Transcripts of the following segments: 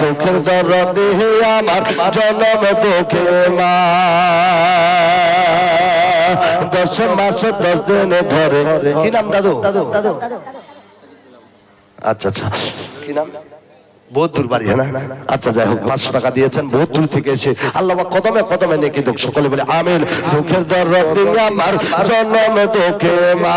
দুঃখের দরদে আমার জনম দুঃখে মা। দশ মাস, দশ দিন ধরে। কি নাম দাদু? আচ্ছা আচ্ছা। কি নাম বহুত দূর বাড়ি হ্যাঁ আচ্ছা যাই হোক, পাঁচশো টাকা দিয়েছেন বহুত দূর থেকে এসে আল্লাহ কদমে কদমে নেকি দুঃখ, সকলে বলে আমিন। দুঃখের দরদ আমার জন্ম দুঃখে মা।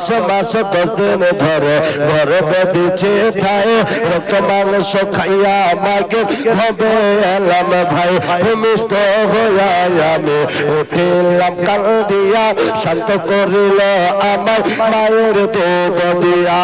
দশ মাস দশ দিন ধরে ঘরে বেঁধেছে ঠায়। রক্ত মাংস খাইয়া আমাকে ভবে এলাম ভাই। ভূমিষ্ঠ হইয়া আমি উঠিলাম, কাল দিয়া শান্ত করিল আমার মায়ের তো দিয়া।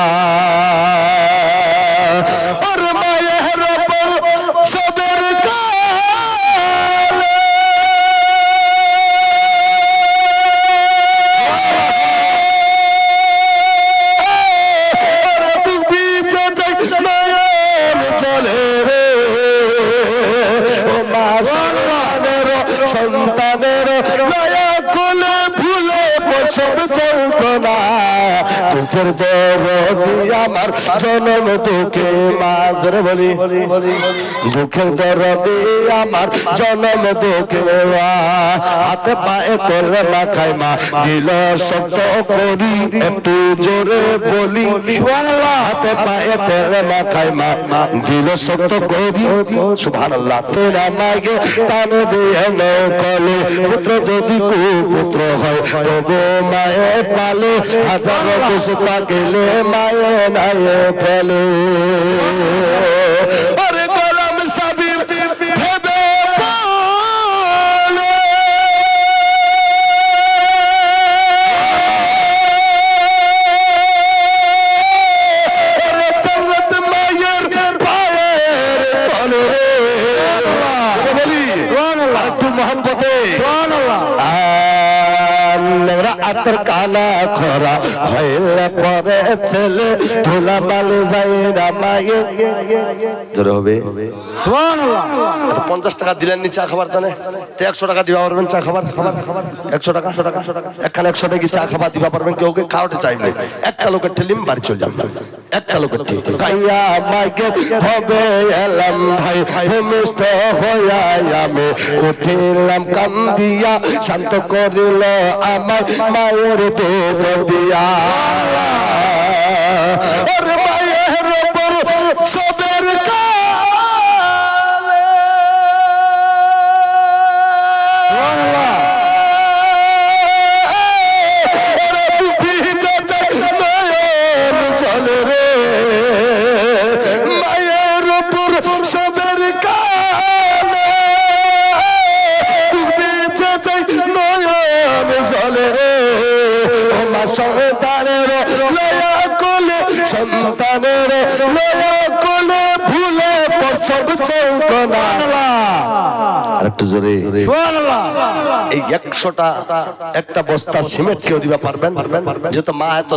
সন্তানের সন্তানের নয়া কোলে ভুলে প্রসব চৌকনা দুঃখের দরদি আমার জনম দুঃখে মাঝরে বলি। দুঃখের দরদি আমার জনম মা। হাতে পায়ে তেল মাখাই মা, দিল শব্দ করি একটু জোরে বলি। হাতে পায়ে তেল মাখাই মা, দিল শব্দ করি। সুবহানাল্লাহ। তেরা মাগে টানে দিয়ে নকলে পুত্র যদি কুপুত্র হয় তবু মায়ে পালে হাজার কিছু পাগেলে মায়ে নায়ে ফেলে। আরে গোলাম সাবির ভেবে বলে। আমরা আতর কালা খরা। হইলে পরে ছেলে ধুলা মালে যায় না ধরে হবে। আচ্ছা, পঞ্চাশ টাকা দিলেন নি চা খাবার তানে তো একশো টাকা দিবা পারবেন চা খাবার? একশো টাকা? একখানে একশো টাকা চা খাবার দিবা পারবেন? কেউ কে খাওয়াতে চাই একটা লোকের ঠেলিম বাড়ি চলে যাম একটা লোকের ঠিক কাইয়া মাইকে হবে এলাম ভাই ভূমিষ্ঠ হইয়া আমি উঠিলাম কান্দিয়া শান্ত করিল আমার মায়ের দিয়া। লয়া কোলে ভুলে পছব না আরেকটু জোরে। এই একশোটা একটা বস্তা সিমেন্ট কেউ দিবা পারবেন। যেহেতু মা এত